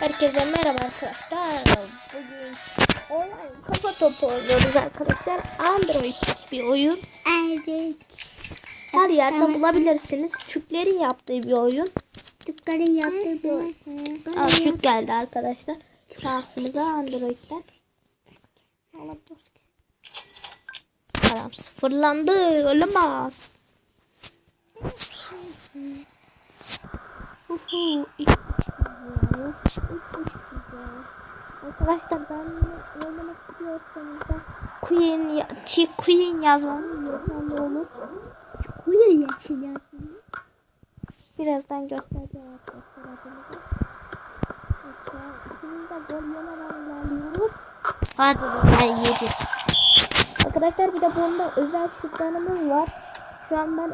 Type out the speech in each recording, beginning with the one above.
Herkese merhaba arkadaşlar. Bugün online kafa topu oynuyoruz arkadaşlar. Android bir oyun. Evet. Her yerde bulabilirsiniz. Türklerin yaptığı bir oyun. Türklerin yaptığı bir oyun. Aa, Türk geldi arkadaşlar. Şansımıza Android'den. Param sıfırlandı. Olamaz. Uhu, ilk istiyor. İlk istiyor. Arkadaşlar ben oynamak istiyorsanız da Queen, ya- Queen yazmanız yeterli olur. Oyun yaşıyor. Birazdan göstereceğim arkadaşlar. Şimdi de gol yemeden ilerliyoruz. Hadi ben yedi. Arkadaşlar bir de bunda özel şutlarımız var. Şu an ben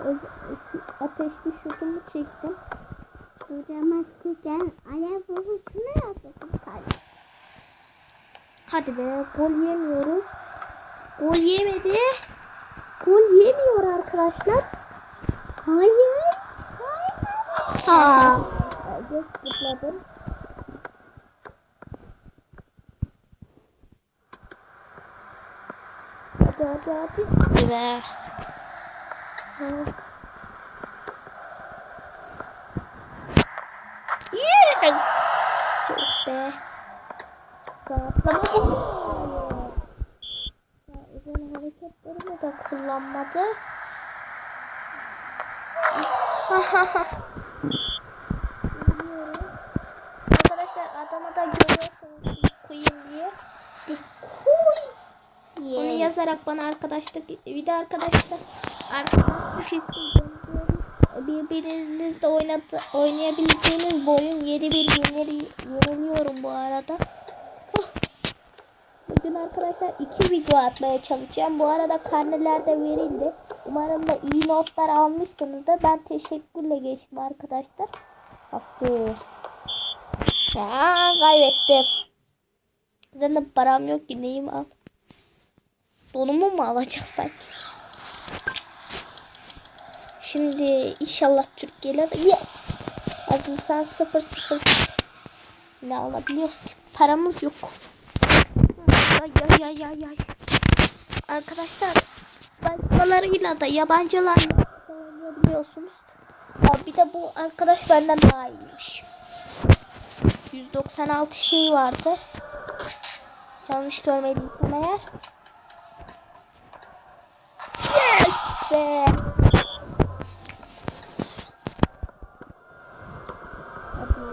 ateşli şutumu çektim. Kocaman kuzen ayak babasını kardeşim. Hadi be gol yemiyoruz. Gol yemedi. Gol yemiyor arkadaşlar. Hayır. Ha. Geç zıpladım. Hadi hadi hadi. Be. Yes. Rahatlamadım. Ya, özel hareketlerimi de kullanmadı. Arkadaşlar adama da görüyorsunuz Queen diye. Kuy. Onu yazarak bana arkadaşlık bir de arkadaşlar arkadaşlık isteyeceğim. Birbirinizle oynatı, oynayabileceğiniz bu oyun 7 bir yenili, yeniliyorum bu arada. Oh. Bugün arkadaşlar iki video atmaya çalışacağım. Bu arada karneler de verildi. Umarım da iyi notlar almışsınızdır. Ben teşekkürle geçtim arkadaşlar. Bastı. Aa, kaybettim. Zaten param yok ki neyim al. Donumu mu alacak sanki? Şimdi inşallah Türk gelir. Yes. Sen sıfır sıfır. Ne alabiliyoruz ki? Paramız yok. Ay ay ay ay ay. Arkadaşlar başkalarıyla da yabancılarla oynayabiliyorsunuz. Ya bir de bu arkadaş benden daha iyiymiş. 196 şey vardı. Yanlış görmediysem eğer. Yes be. Hadi.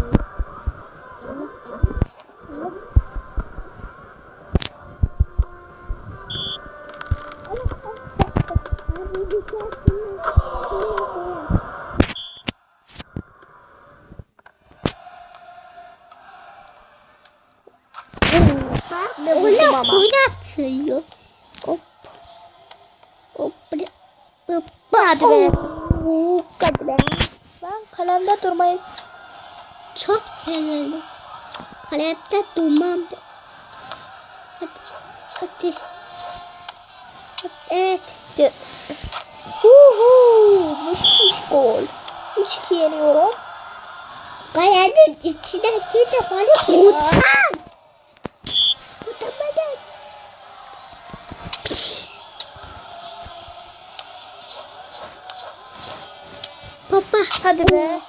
Ne buldum Ona ama. kuy atıyor. Hop. Hop. Hop. Hadi be. Hadi be. Ben kalemde durmayı Çok severim. Kalemde durmam. Hadi. Hadi. Evet. Uhu, müthiş gol. 3-2 yeniyorum. Kayanın içine girip onu utan. Hadi be.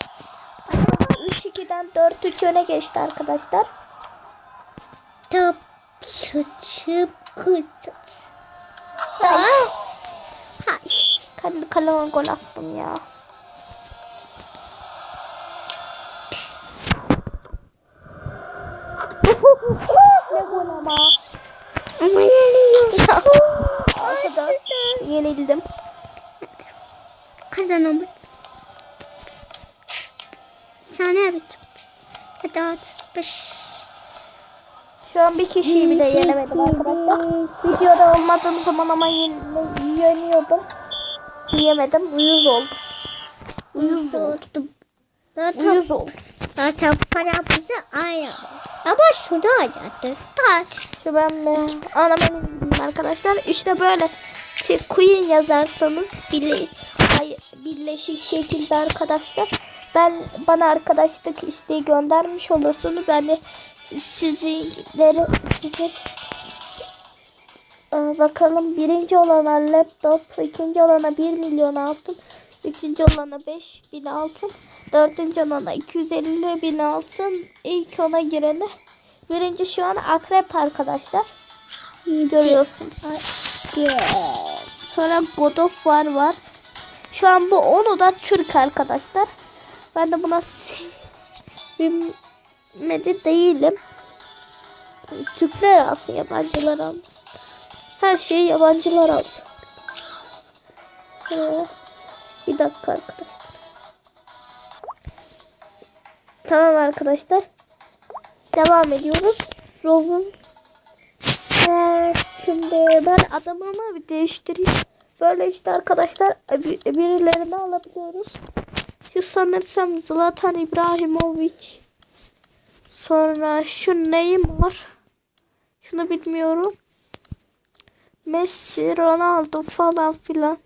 3-2'den 4-3 öne geçti arkadaşlar. Top saçım kız. Ay, Hay. kendi kaleme gol attım ya. ne gol ama. Ama. 6-4 yenildim. Kazanamadım. Hadi at. Beş. Şu an bir kişiyi bile yenemedim arkadaşlar. Videoda olmadığım zaman ama yen- yeniyordum. Yiyemedim. Uyuz oldum. Uyuz oldum. Zaten, Uyuz oldum. zaten paramızı aynı. Ama şunu. Tak. Şu ben mi? Ana benim arkadaşlar. İşte böyle Queen yazarsanız bile, birleşik şekilde arkadaşlar ben bana arkadaşlık isteği göndermiş olursunuz. Ben de sizleri sizin Ee, bakalım birinci olana laptop, ikinci olana 1 milyon altın, üçüncü olana 5 bin altın, dördüncü olana 250 bin altın, ilk ona girene. Birinci şu an akrep arkadaşlar. Görüyorsunuz. Sonra God of War var. Şu an bu onu da Türk arkadaşlar. Ben de buna sevinmedi değilim. Türkler alsın yabancılar almasın. Her şeyi yabancılar alıyor. Ee, bir dakika arkadaşlar. Tamam arkadaşlar. Devam ediyoruz. Robin. Şimdi ben adamımı bir değiştireyim. Böyle işte arkadaşlar bir- birilerini alabiliyoruz. Şu sanırsam Zlatan İbrahimovic. Sonra şu Neymar. Şunu bilmiyorum. Messi, Ronaldo falan filan.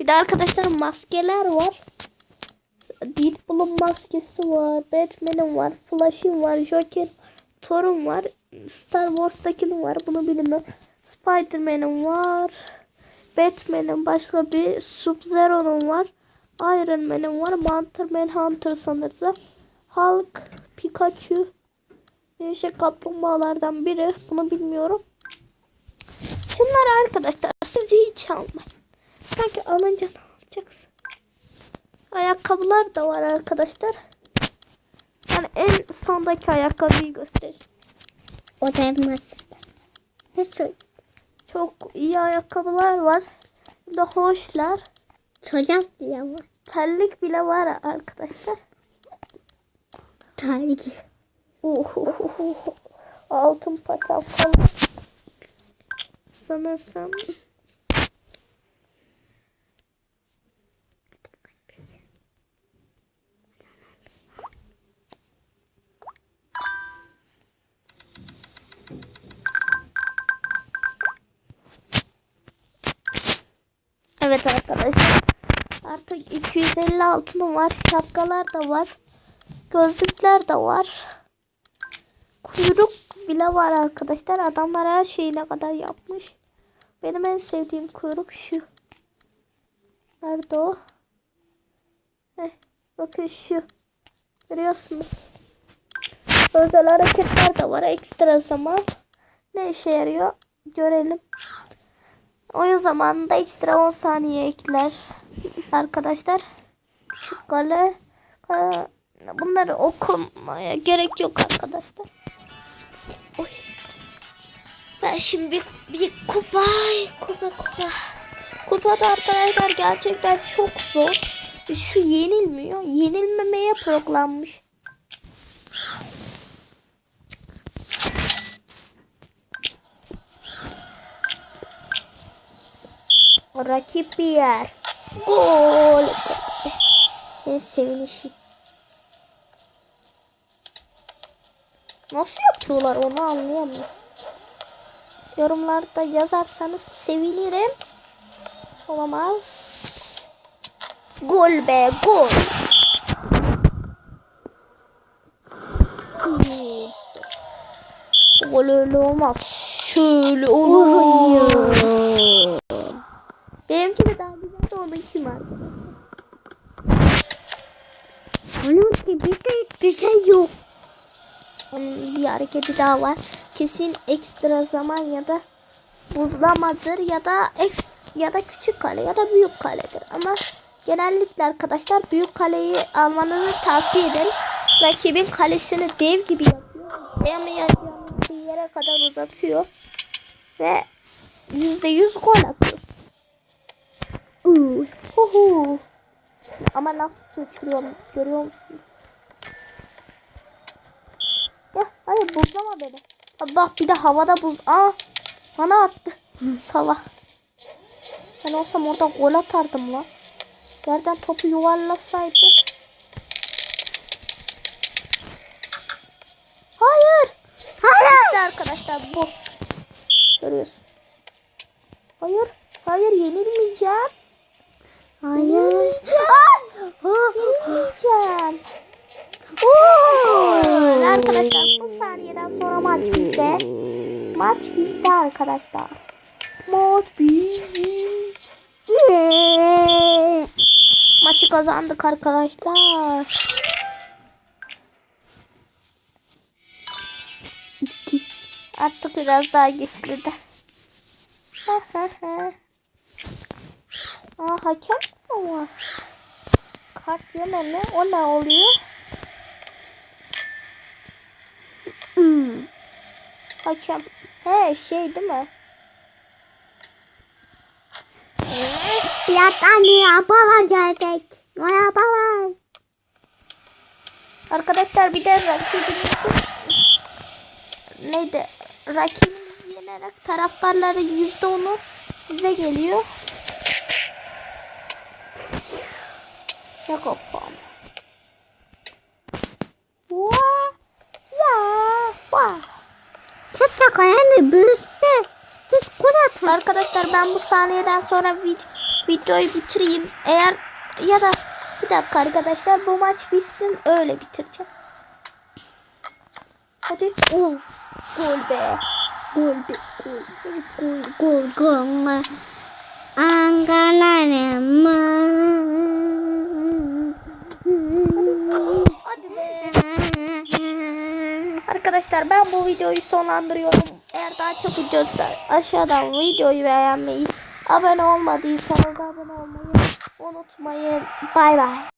Bir de arkadaşlar maskeler var. Deadpool'un maskesi var. Batman'in var. Flash'in var. Joker, Thor'un var. Star Wars'takinin var. Bunu bilmiyorum. Spider-Man'in var. Batman'in başka bir Sub-Zero'nun var. Iron Man'in var. Mantar Manhunter sanırsam. Hulk, Pikachu. Şey kaplumbağalardan biri. Bunu bilmiyorum. Şunları arkadaşlar siz hiç almayın. Belki alınca ne alacaksın? Ayakkabılar da var arkadaşlar. Yani en sondaki ayakkabıyı göstereyim. O da. Nasıl? Çok iyi ayakkabılar var. Bir de hoşlar. Çocuk bile var. Terlik bile var arkadaşlar. Uhuhuhu. Altın paçal falan. Sanırsam. Evet arkadaşlar. Artık 250 altınım var. Şapkalar da var. Gözlükler de var. Kuyruk bile var arkadaşlar. Adamlar her şeyi ne kadar yapmış. Benim en sevdiğim kuyruk şu. Nerede o? Heh, bakın şu. Görüyorsunuz. Özel hareketler de var. Ekstra zaman. Ne işe yarıyor? Görelim. Oyun zamanında ekstra 10 saniye ekler. Arkadaşlar. Şu kale. bunları okumaya gerek yok arkadaşlar. Oy. Ben şimdi bir, bir kupa, kupa, kupa. Kupada arkadaşlar gerçekten çok zor. Şu yenilmiyor. Yenilmemeye programmış. Rakip bir yer. Gol. Her sevinişi. Nasıl yapıyorlar onu anlayamıyorum. Yorumlarda yazarsanız sevinirim. Olamaz. Gol be gol. Gol öyle olmaz. Şöyle olur. Daha güzel de onunki var. Onun gibi de bir şey yok. Onun bir hareketi daha var. Kesin ekstra zaman ya da buzlamadır ya da eks ya da küçük kale ya da büyük kaledir. Ama genellikle arkadaşlar büyük kaleyi almanızı tavsiye ederim. Rakibin kalesini dev gibi yapıyor. Dayamayacağınız bir yere kadar uzatıyor. Ve %100 gol atıyor. Huhu. Ama nasıl sıçrıyorum görüyor musun? Ya hayır buzlama beni. Allah bir de havada buz. Aa bana attı. Salak. Ben olsam orada gol atardım lan. Yerden topu yuvarlasaydı. Hayır. Hayır. İşte arkadaşlar bu. Görüyorsun. Hayır. Hayır yenilmeyeceğim. Hayır. Yemeyeceğim. Arkadaşlar bu saniyeden sonra maç bizde. Maç bizde arkadaşlar. Maç bizde. Maçı kazandık arkadaşlar. Artık biraz daha güçlü de. Aa hakem var? Kart yeme mi? O ne oluyor? Hmm. Hakem. He şey değil mi? Birazdan araba gelecek. Araba var. Arkadaşlar bir de rakibimizin neydi? Rakibimizi yenerek taraftarların yüzde onu size geliyor. Ya kopam. Vaa. Ya. Vaa. Çok önemli büyüse. Biz kura tak. Arkadaşlar ben bu saniyeden sonra vid- videoyu bitireyim. Eğer ya da bir dakika arkadaşlar bu maç bitsin öyle bitireceğim. Hadi. Of. Gol be. Gol be. Gol gol gol gol. Ankara'nın Hadi Arkadaşlar ben bu videoyu sonlandırıyorum. Eğer daha çok video aşağıdan videoyu beğenmeyi, abone olmadıysanız abone olmayı unutmayın. Bay bay.